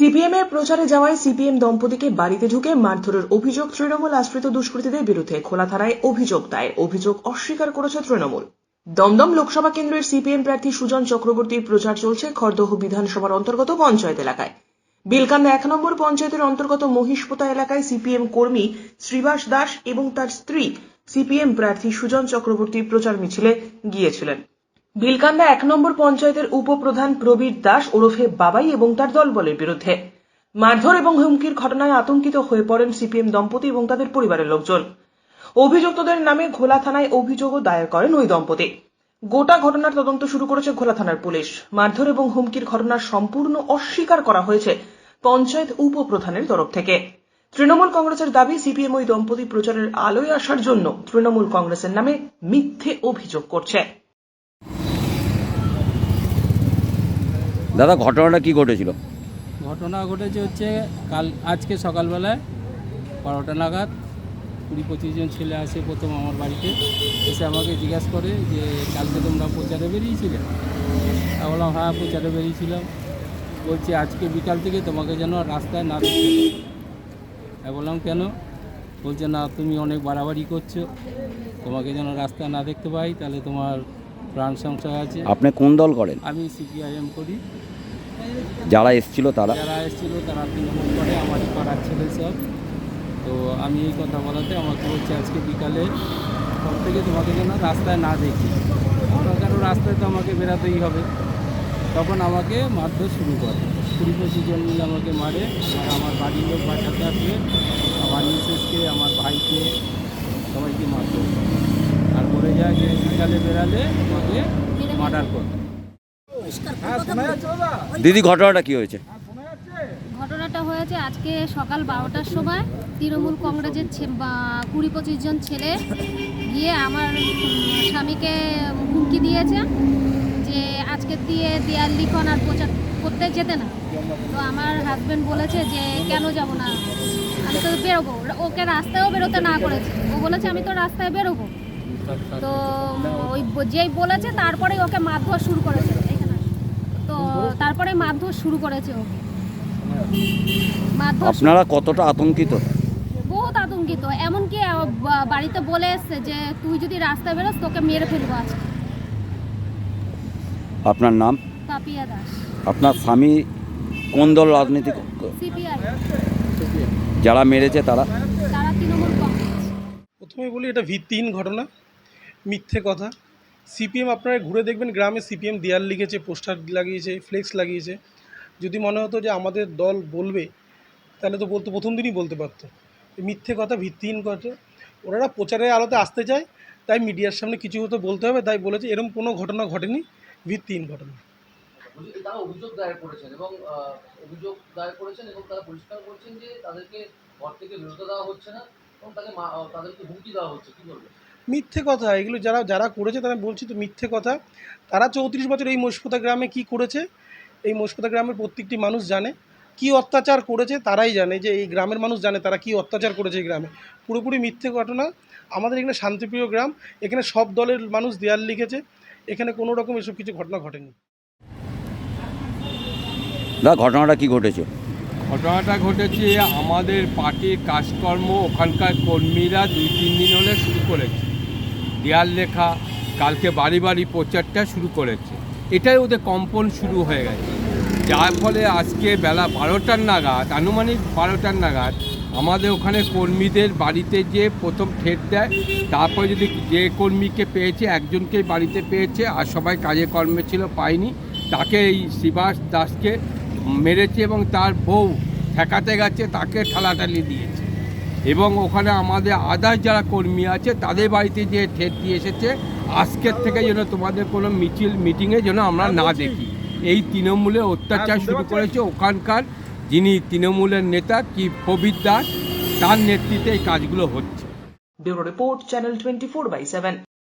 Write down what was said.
CPM এর প্রচারে যাওয়ায় সিপিএম দম্পতিকে বাড়িতে ঢুকে মারধরের অভিযোগ তৃণমূল আশ্রিত দুষ্কৃতীদের বিরুদ্ধে খোলা থানায় অভিযোগ দায়ের। অভিযোগ অস্বীকার করেছে তৃণমূল। দমদম লোকসভা কেন্দ্রের সিপিএম প্রার্থী সুজন চক্রবর্তীর প্রচার চলছে খড়দহ বিধানসভার অন্তর্গত পঞ্চায়েত এলাকায়। বিলকান্দা এক নম্বর পঞ্চায়েতের অন্তর্গত মহিষপোতা এলাকায় সিপিএম কর্মী শ্রীবাস দাস এবং তার স্ত্রী সিপিএম প্রার্থী সুজন চক্রবর্তী প্রচার মিছিলে গিয়েছিলেন। বিলকান্দা এক নম্বর পঞ্চায়েতের উপপ্রধান প্রবীর দাস ওরফে বাবাই এবং তার দলবলের বিরুদ্ধে। মারধর এবং হুমকির ঘটনায় আতঙ্কিত হয়ে পড়েন সিপিএম দম্পতি এবং তাদের পরিবারের লোকজন। অভিযুক্তদের নামে ঘোলা থানায় অভিযোগও দায়ের করেন ওই দম্পতি। গোটা ঘটনার তদন্ত শুরু করেছে ঘোলা থানার পুলিশ। মারধর এবং হুমকির ঘটনা সম্পূর্ণ অস্বীকার করা হয়েছে পঞ্চায়েত উপপ্রধানের তরফ থেকে। তৃণমূল কংগ্রেসের দাবি, সিপিএম ওই দম্পতি প্রচারের আলোয় আসার জন্য তৃণমূল কংগ্রেসের নামে মিথ্যে অভিযোগ করছে। দাদা, ঘটনাটা কি ঘটেছিল? ঘটনা ঘটেছে হচ্ছে কাল, আজকে সকালবেলায় বারোটা নাগাদ কুড়ি পঁচিশ জন ছেলে আসে প্রথম আমার বাড়িতে। এসে আমাকে জিজ্ঞাসা করে যে, কালকে তোমরা প্রচারে বেরিয়েছিলে? আমি বললাম হ্যাঁ প্রচারে বেরিয়েছিলাম। বলছে, আজকে বিকাল থেকে তোমাকে যেন রাস্তায় না দেখতে বললাম, কেন? বলছে, না, তুমি অনেক বাড়াবাড়ি করছ। তোমাকে যেন রাস্তায় না দেখতে পাই, তাহলে তোমার প্রাণ সংশয় আছে। আপনি কোন দল করেন? আমি সিপিআইএম করি। যারা এসছিল তারা? যারা এসেছিল তারা তৃণমূল করে আমার পাড়ার ছেলে সব। তো আমি এই কথা বলাতে আমাকে বলছে আজকে বিকালে সব থেকে তোমাকে যেন রাস্তায় না দেখি। আমরা কেন রাস্তায় তো আমাকে বেরাতেই হবে। তখন আমাকে মারতে শুরু করে। কুড়ি পঁচিশ জন মিলে আমাকে মারে। আর আমার বাড়ির লোক বাঁচাতে আসবে আমার মিসেসকে আমার ভাইকে সবাইকে মারধর বলে যায় যে বিকালে বেরালে আমাকে মার্ডার করবে। দিদি ঘটনাটা কি হয়েছে? ঘটনাটা হয়েছে আজকে সকাল বারোটার সময় তৃণমূল কংগ্রেসের ছে- কুড়ি পঁচিশ জন ছেলে গিয়ে আমার স্বামীকে হুমকি দিয়েছে যে আজকে দিয়ে দেয়াল লিখন আর প্রচার করতে যেতে না। তো আমার হাজব্যান্ড বলেছে যে কেন যাব না? আমি তো বেরোবো। ওকে রাস্তায়ও বেরোতে না করেছে। ও বলেছে আমি তো রাস্তায় বেরোবো। তো ওই যেই বলেছে তারপরেই ওকে মারধর শুরু করেছে। এখানে তো তারপরে মারধর শুরু করেছে ওকে মারধর আপনারা কতটা আতঙ্কিত? বহুত আতঙ্কিত। এমনকি বাড়িতে বলে এসছে যে তুই যদি রাস্তায় বেরোস তোকে মেরে ফেলব আজকে। আপনার নাম? পাপিয়া দাস। আপনার স্বামী কোন দল রাজনীতি সিপিআই। যারা মেরেছে তারা? তারা তৃণমূল কংগ্রেস। প্রথমে বলি এটা ভিত্তিহীন ঘটনা। মিথ্যে কথা। সিপিএম আপনারা ঘুরে দেখবেন গ্রামে সিপিএম দেয়াল লিখেছে, পোস্টার লাগিয়েছে, ফ্লেক্স লাগিয়েছে। যদি মনে হতো যে আমাদের দল বলবে, তাহলে তো বলতো, প্রথম দিনই বলতে পারতো। মিথ্যে কথা ভিত্তিহীন কথা। ওনারা প্রচারের আলোতে আসতে চায়, তাই মিডিয়ার সামনে কিছু হতো বলতে হবে, তাই বলেছে এরকম কোনো ঘটনা ঘটেনি, ভিত্তিহীন ঘটনা। তারা অভিযোগ দায়ের করেছেন এবং অভিযোগ দায়ের করেছেন এবং তারা পরিষ্কার করছেন যে তাদেরকে ঘর থেকে দেওয়া হচ্ছে না এবং তাকে তাদেরকে হুমকি দেওয়া হচ্ছে। কি মিথ্যে কথা এগুলো যারা যারা করেছে তারা বলছি তো মিথ্যে কথা। তারা চৌত্রিশ বছর এই মশপুতা গ্রামে কি করেছে? এই মশপুতা গ্রামের প্রত্যেকটি মানুষ জানে। কি অত্যাচার করেছে তারাই জানে। যে এই গ্রামের মানুষ জানে তারা কি অত্যাচার করেছে এই গ্রামে। পুরোপুরি মিথ্যে ঘটনা। আমাদের এখানে শান্তিপ্রিয় গ্রাম। এখানে সব দলের মানুষ দেয়াল লিখেছে। এখানে কোনো রকম এসব কিছু ঘটনা ঘটেনি। দাদা ঘটনাটা কি ঘটেছে? ঘটনাটা ঘটেছে আমাদের পার্টির কাজকর্ম ওখানকার কর্মীরা দুই তিন দিন হলে শুরু করেছে। দেয়াল লেখা, কালকে বাড়ি বাড়ি প্রচারটা শুরু করেছে। এটাই ওদের কম্পন শুরু হয়ে গেছে। যার ফলে আজকে বেলা বারোটার নাগাদ, আনুমানিক বারোটার নাগাদ, আমাদের ওখানে কর্মীদের বাড়িতে যে প্রথম ঠেট দেয়, তারপরে যদি যে কর্মীকে পেয়েছে, একজনকে বাড়িতে পেয়েছে, আর সবাই কাজে কর্মে ছিল, পায়নি, তাকে এই শিবাস দাসকে মেরেছে এবং তার বউ ঠেকাতে গেছে, তাকে ঠালাঠালি দিয়েছে। এবং ওখানে আমাদের আদার যারা কর্মী আছে তাদের বাড়িতে যে ঠেট দিয়ে এসেছে আজকের থেকে যেন তোমাদের কোনো মিছিল মিটিংয়ে যেন আমরা না দেখি। এই তৃণমূলে অত্যাচার শুরু করেছে ওখানকার যিনি তৃণমূলের নেতা কি প্রবীর দাস তার নেতৃত্বে এই কাজগুলো হচ্ছে। Bureau report channel twenty four by seven.